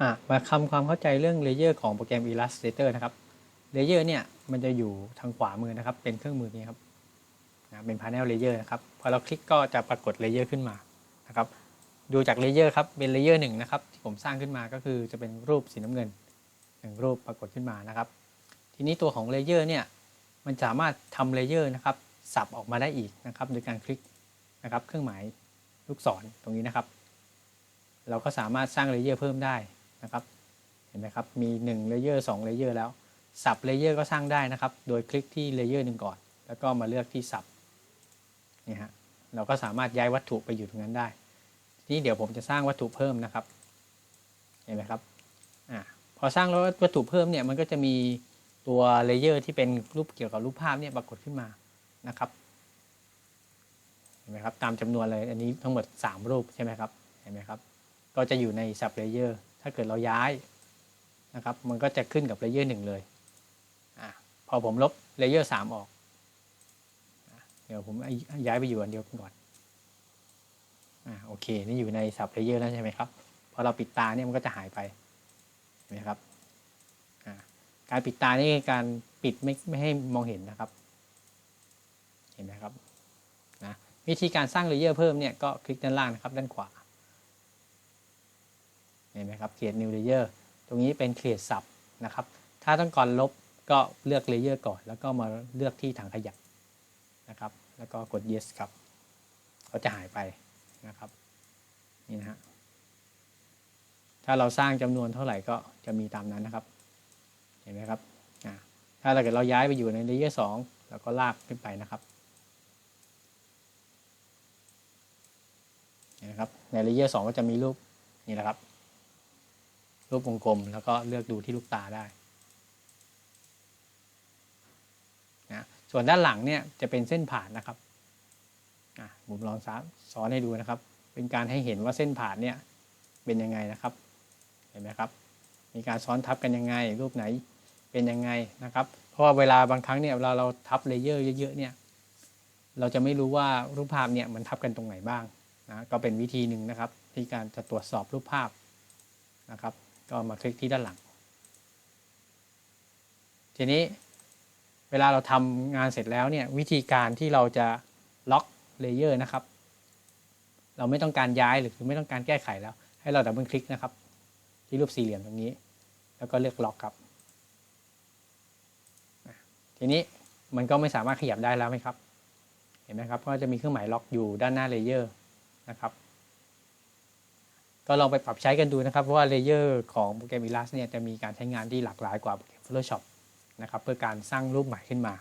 อะมาคำความเข้าใจเรื่องเลเยอร์ของโปรแกรม Illustrator นะครับเลเยอร์เนี่ยมันจะอยู่ทางขวามือนะครับ เป็นเครื่องมือนี้ครับนะเป็น Panel Layer นะครับพอเราคลิกก็จะปรากฏเลเยอร์ขึ้นมานะครับ ดูจากเลเยอร์ครับเป็นเลเยอร์หนึ่งนะครับที่ผมสร้างขึ้นมาก็คือจะเป็นรูปสีน้ำเงินหนึ่งรูปปรากฏขึ้นมานะครับ ทีนี้ตัวของเลเยอร์เนี่ยมันสามารถทำเลเยอร์นะครับสับออกมาได้อีกนะครับโดยการคลิกนะครับเครื่องหมายลูกศรตรงนี้นะครับ เราก็สามารถสร้างเลเยอร์เพิ่มได้ นะครับ เห็นไหมครับ มี1เลเยอร์2เลเยอร์แล้ว สับเลเยอร์ก็สร้างได้นะครับ โดยคลิกที่เลเยอร์หนึ่งก่อน แล้วก็มาเลือกที่สับนี่ฮะ เราก็สามารถย้ายวัตถุไปอยู่ตรงนั้นได้ทีนี้เดี๋ยวผมจะสร้างวัตถุเพิ่มนะครับ เห็นไหมครับ อ่า พอสร้างแล้ววัตถุเพิ่มเนี่ย มันก็จะมีตัวเลเยอร์ที่เป็นรูปเกี่ยวกับรูปภาพเนี่ยปรากฏขึ้นมานะครับ เห็นไหมครับ ตามจำนวนเลย อันนี้ทั้งหมด 3 รูปใช่ไหมครับ เห็นไหมครับ ก็จะอยู่ใน sub layer ถ้าเกิดเราย้ายนะครับ มันก็จะขึ้นกับ layer 1เลยอะพอผมลบ layer 3ออกอะเดี๋ยวผมย้ายไปอยู่อันเดียวกันก่อนอะโอเค นี่อยู่ใน sub layer แล้วใช่ไหมครับ พอเราปิดตาเนี่ยมันก็จะหายไปเห็นไหมครับการปิดตานี่การปิดไม่ไม่ให้มองเห็นนะครับ เห็นไหมครับนะวิธีการสร้างเลเยอร์เพิ่มเนี่ยก็คลิกด้านล่างนะครับ ด้านขวา ห็นไหมครับ create new layer ตรงนี้เป็น create sub นะครับ ถ้าต้องการลบก็เลือก layer ก่อน แล้วก็มาเลือกที่ถังขยะนะครับ แล้วก็กด yes ครับ ก็จะหายไปนะครับ นี่นะฮะ ถ้าเราสร้างจำนวนเท่าไหร่ก็จะมีตามนั้นนะครับ เห็นไหมครับ ถ้าเราเกิดเราย้ายไปอยู่ใน layer 2เราก็ลากขึ้นไปนะครับนะครับใน layer 2ก็จะมีรูปนี่แหละครับ รูปวงกลม แล้วก็เลือกดูที่ลูกตาได้นะส่วนด้านหลังเนี่ยจะเป็นเส้นผ่านนะครับผมลองสอนให้ดูนะครับ เป็นการให้เห็นว่าเส้นผ่านเนี่ยเป็นยังไงนะครับ เห็นไหมครับ มีการซ้อนทับกันยังไง รูปไหนเป็นยังไงนะครับ เพราะว่าเวลาบางครั้งเนี่ยเวลาเราทับเลเยอร์เยอะๆเนี่ย เราจะไม่รู้ว่ารูปภาพเนี่ยมันทับกันตรงไหนบ้างนะ ก็เป็นวิธีหนึ่งนะครับ ที่การจะตรวจสอบรูปภาพนะครับ ก็มาคลิกที่ด้านหลัง ทีนี้เวลาเราทำงานเสร็จแล้วเนี่ยวิธีการที่เราจะล็อกเลเยอร์นะครับ เราไม่ต้องการย้ายหรือไม่ต้องการแก้ไขแล้ว ให้เราดับเบิลคลิกนะครับ ที่รูปสี่เหลี่ยมตรงนี้ แล้วก็เลือกล็อกครับ ทีนี้มันก็ไม่สามารถขยับได้แล้วไหมครับ เห็นไหมครับ ก็จะมีเครื่องหมายล็อกอยู่ด้านหน้าเลเยอร์นะครับ ก็ลองไปปรับใช้กันดูนะครับ เพราะว่าเลเยอร์ของโปรแกรม Illus เนี่ยจะมีการใช้งานที่หลากหลายกว่าโปรแกรม Photoshop นะครับเพื่อการสร้างรูปใหม่ขึ้นมา